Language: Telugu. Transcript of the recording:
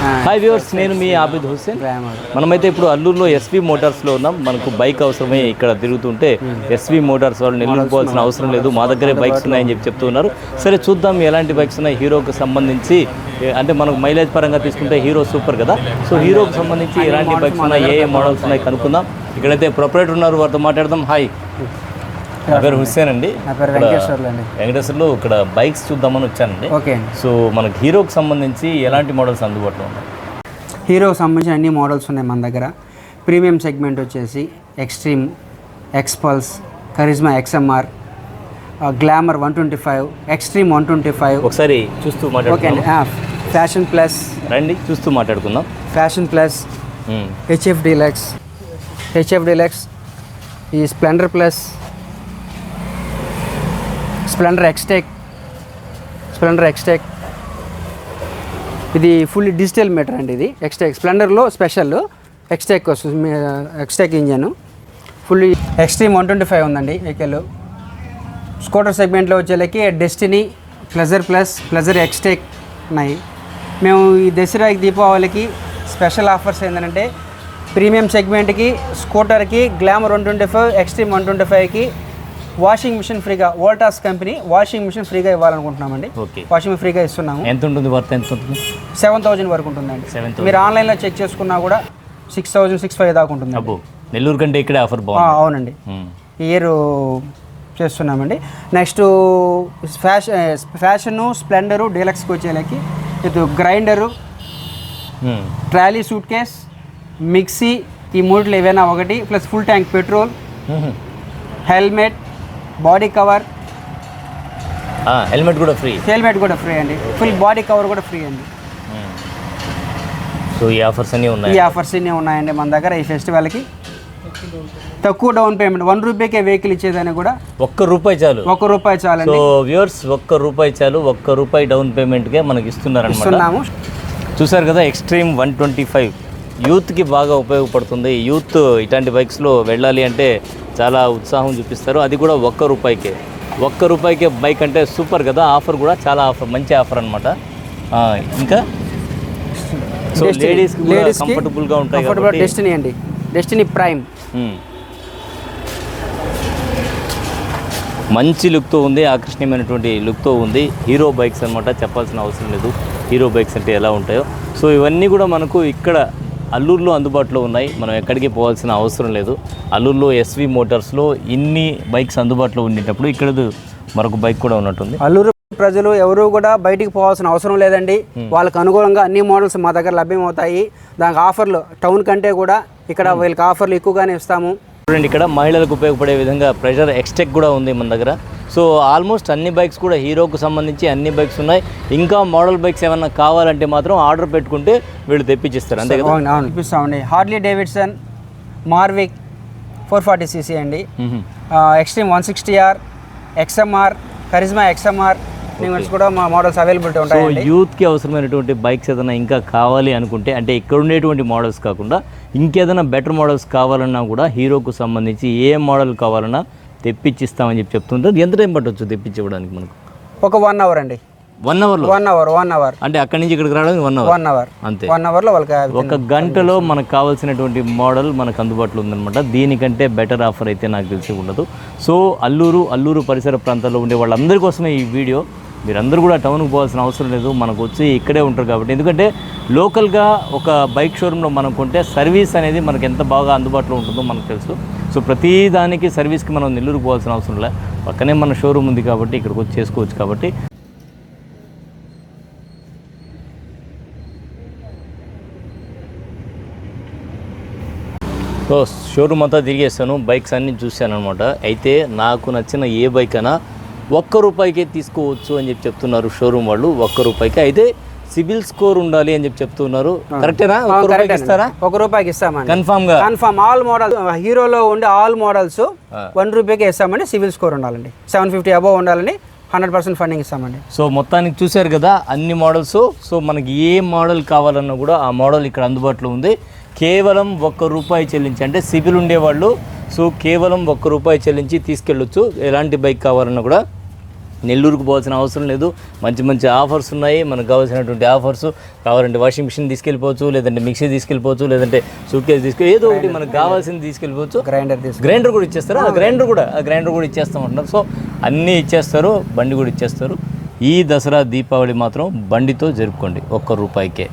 హాయ్ వ్యూవర్స్ నేను మీ ఆబిద్ హుస్సేన్ మనమైతే ఇప్పుడు అల్లూరులో ఎస్వి మోటార్స్లో ఉన్నాం. మనకు బైక్ అవసరమే ఇక్కడ తిరుగుతుంటే ఎస్వి మోటార్స్ వాళ్ళు నిలుపుకోవాల్సిన అవసరం లేదు. మా దగ్గరే బైక్స్ ఉన్నాయని చెప్పి చెప్తున్నారు. సరే చూద్దాం ఎలాంటి బైక్స్ ఉన్నాయి. హీరోకి సంబంధించి అంటే మనకు మైలేజ్ పరంగా తీసుకుంటే హీరో సూపర్ కదా. సో హీరోకి సంబంధించి ఎలాంటి బైక్స్ ఉన్నాయి? ఏ ఏ మోడల్స్ ఉన్నాయి కనుక్కుందాం. ఇక్కడైతే ప్రొపరేటర్ ఉన్నారు. వారితో మాట్లాడదాం. హాయ్ నా పేరు హుస్సేన్ అండి. నా పేరు వెంకటేశ్వర్లు అండి. వెంకటేశ్వర్లు ఇక్కడ బైక్స్ చూద్దామని వచ్చానండి. ఓకే సో మనకి హీరోకి సంబంధించి ఎలాంటి మోడల్స్ అందుబాటులో ఉన్నాయి? హీరోకి సంబంధించిన అన్ని మోడల్స్ ఉన్నాయి మన దగ్గర. ప్రీమియం సెగ్మెంట్ వచ్చేసి Xtreme Xpulse Karizma XMR Glamour one twenty five Xtreme one twenty five. ఒకసారి చూస్తూ ఓకే మాట్లాడుకుందాం. ఫ్యాషన్ ప్లస్ రండి చూస్తూ మాట్లాడుకుందాం. ఫ్యాషన్ ప్లస్ మ్మ్. HF Deluxe. హెచ్ఎఫ్ డీలక్స్ ఈ Splendor Plus Splendor Xtec Splendor Xtec ఇది ఫుల్ డిజిటల్ మీటర్ అండి ఇది. ఎక్స్టెక్ స్ప్లెండర్లో స్పెషల్ ఎక్స్టెక్ వస్తుంది Xtec engine full Xtreme one twenty five ఉందండి వెహికల్ స్కూటర్ సెగ్మెంట్లో వచ్చేలకి Destini Pleasure plus Pleasure Xtec ఉన్నాయి. మేము ఈ దసరాకి దీపావళికి స్పెషల్ ఆఫర్స్ ఏంటంటే ప్రీమియం సెగ్మెంట్కి స్కూటర్కి Glamour one twenty five Xtreme one twenty ఫైవ్కి వాషింగ్ మిషన్ ఫ్రీగా వోల్టాస్ కంపెనీ వాషింగ్ మిషన్ ఫ్రీగా ఇవ్వాలనుకుంటున్నామండి. ఓకే. వాషింగ్ మిషన్ ఫ్రీగా ఇస్తున్నాము. ఎంత ఉంటుంది వర్త్ ఎంత ఉంటుంది? సెవెన్ థౌజండ్ వరకు ఉంటుందండి. 7,000. మీరు ఆన్లైన్లో చెక్ చేసుకున్నా కూడా సిక్స్ థౌజండ్ సిక్స్ ఫైవ్ దాకా ఉంటుంది అబ్బో నెల్లూరు కంటే ఇక్కడే ఆఫర్ బాగుంది. అవునండి. ఇయర్ చేస్తున్నామండి. నెక్స్ట్ ఫ్యాషన్ ఫ్యాషను స్ప్లెండరు డీలక్స్కి వచ్చేలకి ఇది grinder. Trolley suitcase mixie ఈ మూడిలో ఏవైనా ఒకటి plus full tank petrol. Helmet body cover. Helmet కూడా ఫ్రీ. హెల్మెట్ కూడా ఫ్రీ అండి. ఫుల్ బాడీ కవర్ కూడా ఫ్రీ అండి. సో ఈ ఆఫర్స్ అన్నీ ఈ ఉన్నాయి ఆఫర్స్ ఇన్ని ఉన్నాయండి మన దగ్గర ఈ ఫెస్టివల్కి. తక్కువ డౌన్ పేమెంట్. వన్ రూపీకే వెహికల్ ఇచ్చేదని కూడా. ఒక్క రూపాయి చాలు. ఒక రూపాయి సో చాలండి వ్యూవర్స్ ఒక్క రూపాయి చాలు. ఒక్క రూపాయి డౌన్ పేమెంట్కే మనకి ఇస్తున్నారనమాట ఇస్తున్నాము. చూసారు కదా ఎక్స్ట్రీమ్ వన్ ట్వంటీ ఫైవ్. యూత్కి బాగా ఉపయోగపడుతుంది. యూత్ ఇట్లాంటి బైక్స్లో వెళ్ళాలి అంటే చాలా ఉత్సాహం చూపిస్తారు. అది కూడా ఒక్క రూపాయికే. ఒక్క రూపాయికే బైక్ అంటే సూపర్ కదా. ఆఫర్ కూడా చాలా ఆఫర్ మంచి ఆఫర్ అనమాట ఇంకా? సో. లేడీస్కి కంఫర్టబుల్గా ఉంటాయి కాబట్టి డెస్టినీ అండి. Destiny Prime. మంచి లుక్తో ఉంది ఆకర్షణీయమైనటువంటి లుక్తో ఉంది. హీరో బైక్స్ అనమాట చెప్పాల్సిన అవసరం లేదు. హీరో బైక్స్ అంటే ఎలా ఉంటాయో. సో ఇవన్నీ కూడా మనకు ఇక్కడ అల్లూరులో అందుబాటులో ఉన్నాయి. మనం ఎక్కడికి పోవాల్సిన అవసరం లేదు. అల్లూరులో ఎస్వి మోటార్స్లో ఇన్ని బైక్స్ అందుబాటులో ఉండేటప్పుడు ఇక్కడ మరొక బైక్ కూడా ఉన్నట్టుంది. అల్లూరు ప్రజలు ఎవరు కూడా బయటికి పోవాల్సిన అవసరం లేదండి. వాళ్ళకి అనుకూలంగా అన్ని మోడల్స్ మా దగ్గర లభ్యమవుతాయి. దానికి ఆఫర్లు టౌన్ కంటే కూడా ఇక్కడ వీళ్ళకి ఆఫర్లు ఎక్కువగానే ఇస్తాము. చూడండి ఇక్కడ మహిళలకు ఉపయోగపడే విధంగా ప్రెషర్ ఎక్స్టెక్ కూడా ఉంది మన దగ్గర. సో ఆల్మోస్ట్ అన్ని బైక్స్ కూడా హీరోకు సంబంధించి అన్ని బైక్స్ ఉన్నాయి. ఇంకా మోడల్ బైక్స్ ఏమన్నా కావాలంటే మాత్రం ఆర్డర్ పెట్టుకుంటే వీళ్ళు తెప్పించిస్తారు. అంతే కదా? అవును Harley Davidson Maverick four forty CC అండి. Xtreme one sixty R XMR Karizma XMR కూడా మా మోడల్స్ అవైలబిలిటీ సో ఉంటాయండి. యూత్కి అవసరమైనటువంటి బైక్స్ ఏదైనా ఇంకా కావాలి అనుకుంటే అంటే ఇక్కడ ఉండేటువంటి మోడల్స్ కాకుండా ఇంకేదైనా బెటర్ మోడల్స్ కావాలన్నా కూడా హీరోకు సంబంధించి ఏ మోడల్ కావాలన్నా తెప్పించిస్తామని చెప్పి చెప్తుంటారు ఎంత టైం పట్టవచ్చు తెప్పించివ్వడానికి మనకు? ఒక వన్ అవర్ అండి. వన్ అవర్లో? One hour one hour. అంటే అక్కడి నుంచి ఇక్కడికి రావడానికి వన్ అవర్? One hour. అంతే. వన్ అవర్లో వాళ్ళకి ఒక గంటలో మనకు కావాల్సినటువంటి మోడల్ మనకు అందుబాటులో ఉందన్నమాట. దీనికంటే బెటర్ ఆఫర్ అయితే నాకు తెలిసి ఉండదు. సో అల్లూరు అల్లూరు పరిసర ప్రాంతాల్లో ఉండే వాళ్ళందరి కోసమే ఈ వీడియో. మీరందరూ కూడా టౌన్కి పోవాల్సిన అవసరం లేదు. మనకు వచ్చి ఇక్కడే ఉంటారు కాబట్టి. ఎందుకంటే లోకల్గా ఒక బైక్ షోరూంలో మనం కొంటే సర్వీస్ అనేది మనకు ఎంత బాగా అందుబాటులో ఉంటుందో మనకు తెలుసు. సో ప్రతి దానికి సర్వీస్కి మనం నెల్లూరు పోవాల్సిన అవసరం లే. పక్కనే మన షోరూమ్ ఉంది కాబట్టి ఇక్కడికి వచ్చి చేసుకోవచ్చు కాబట్టి. సో షోరూమ్ అంతా తిరిగేస్తాను బైక్స్ అన్నీ చూశాను అనమాట అయితే నాకు నచ్చిన ఏ బైక్ అయినా ఒక్క రూపాయికే తీసుకోవచ్చు అని చెప్పి చెప్తున్నారు షోరూమ్ వాళ్ళు. ఒక్క రూపాయికి. అయితే సిబిల్ స్కోర్ ఉండాలి అని చెప్పి చెప్తున్నారు. కరెక్టేనా? ఒక్క రూపాయికి ఇస్తారా? ఒక రూపాయికి ఇస్తామండి. కన్ఫామ్. గా కన్ఫర్మ్ ఆల్ మోడల్ హీరోలో ఉండే ఆల్ మోడల్స్ వన్ రూపీకే ఇస్తామండి. సివిల్ స్కోర్ ఉండాలండి. సెవెన్ ఫిఫ్టీ అబోవ్ ఉండాలని హండ్రెడ్ పర్సెంట్ ఫండింగ్ ఇస్తామండి. సో మొత్తానికి చూశారు కదా అన్ని మోడల్స్. సో మనకి ఏ మోడల్ కావాలన్నా కూడా ఆ మోడల్ ఇక్కడ అందుబాటులో ఉంది. కేవలం ఒక్క రూపాయి చెల్లించి అంటే సిబిల్ ఉండేవాళ్ళు సో కేవలం ఒక్క రూపాయి చెల్లించి తీసుకెళ్ళొచ్చు. ఎలాంటి బైక్ కావాలన్నా కూడా. నెల్లూరుకు పోవాల్సిన అవసరం లేదు. మంచి మంచి ఆఫర్స్ ఉన్నాయి. మనకు కావాల్సినటువంటి ఆఫర్స్ కావాలంటే వాషింగ్ మిషన్ తీసుకెళ్ళిపోవచ్చు లేదంటే మిక్సీ తీసుకెళ్ళిపోవచ్చు లేదంటే సూట్ కేసు తీసుకెళ్ళి ఏదో ఒకటి మనకు కావాల్సింది తీసుకెళ్ళిపోవచ్చు. గ్రైండర్ తీసుకు గ్రైండర్ కూడా ఇచ్చేస్తారు. ఆ గ్రైండర్ కూడా ఆ గ్రైండర్ కూడా ఇచ్చేస్తామంటున్నారు సో అన్నీ ఇచ్చేస్తారు బండి కూడా ఇచ్చేస్తారు. ఈ దసరా దీపావళి మాత్రం బండితో జరుపుకోండి. ఒక్క రూపాయికే.